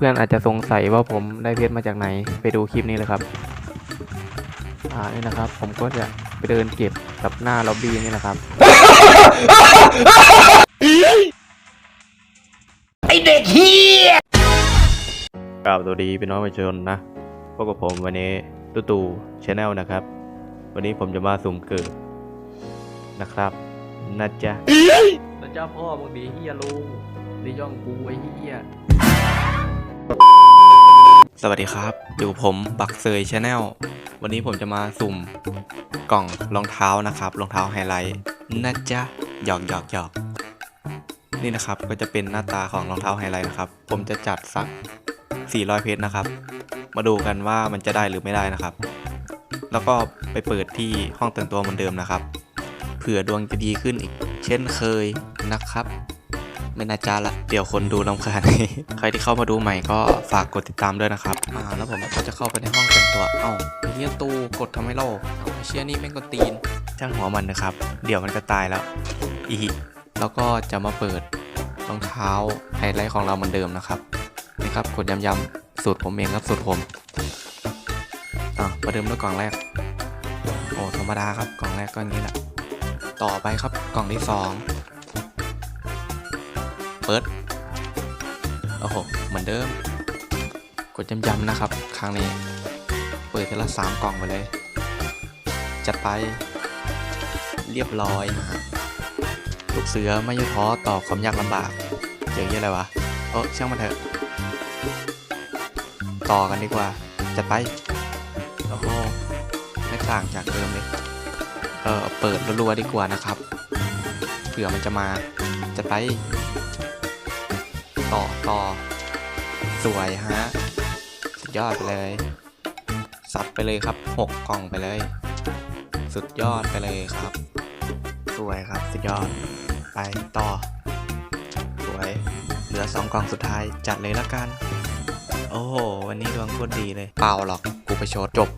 เพื่อนอาจจะสงสัยว่าผมได้เพชรมาจากไหน ไปดูคลิปนี้เลยครับ อ่านี่นะครับ ผมก็จะไปเดินเก็บกับหน้าล็อบบี้นี่นะครับ ไอเด็กเฮียกราบสวัสดีพี่น้องประชาชนนะพบกับผมวันนี้ตู้ตู่ชาแนลนะครับ วันนี้ผมจะมาสุ่มเกิดนะครับนะจ๊ะนะจ๊ะพ่อมึงดีเฮียลุงดีย่องกูไอ้เฮีย สวัสดีครับ อยู่ผมบักเซยชาแนลวันนี้ผมจะมาสุ่มกล่องรองเท้านะครับรองเท้าไฮไลท์นะจ๊ะหยอกหยอกหยอกนี่นะครับก็จะเป็นหน้าตาของรองเท้าไฮไลท์นะครับ ผมจะจัดสัก 400 เพชรนะครับ มาดูกันว่ามันจะได้หรือไม่ได้นะครับ แล้วก็ไปเปิดที่ห้องแต่งตัวเหมือนเดิมนะครับ เผื่อดวงจะดีขึ้นอีก เช่นเคยนะครับ ไม่น่าจะละ เดี๋ยวคนดูลำคาญใครที่เข้ามาดูใหม่ก็ฝากกดติดตามด้วยนะครับ อ่า แล้วผมก็จะเข้าไปในห้องแต่งตัว เอ้าเฮียตูกดทำให้โลกเอาเชี่ยนี่แม่งก็ตีนช่างหัวมันนะครับ เดี๋ยวมันก็ตายแล้ว อีกแล้วก็จะมาเปิดรองเท้าไฮไลท์ของเราเหมือนเดิมนะครับนี่ครับกดย้ำๆสูตรผมเองครับสูตรผมอะประเดิมด้วยกล่องแรกโอ้ธรรมดาครับกล่องแรกก็อย่างนี้แหละต่อไปครับกล่องที่สอง เปิดโอ้โหเหมือนเดิม กดย้ำๆนะครับ ครั้งนี้ เปิดทีละสามกล่องไปเลย จัดไป เรียบร้อยฮะลูกเสือไม่ย่อท้อต่อความยากลำบาก เจออะไรวะ เออช่างมันเถอะ ต่อกันดีกว่า จัดไป โอ้โห ไม่ต่างจากเดิมเลย เออเปิดรัวๆดีกว่านะครับ เผื่อมันจะมา จัดไป ต่อต่อสวยฮะ สุดยอดไปเลย สับไปเลยครับหกกล่องไปเลย สุดยอดไปเลยครับ สวยครับ สุดยอด ไปต่อ สวย เหลือสองกล่องสุดท้าย จัดเลยละกัน โอ้โห วันนี้ดวงโคตรดีเลย เปล่าหรอก กูไปโชดจบ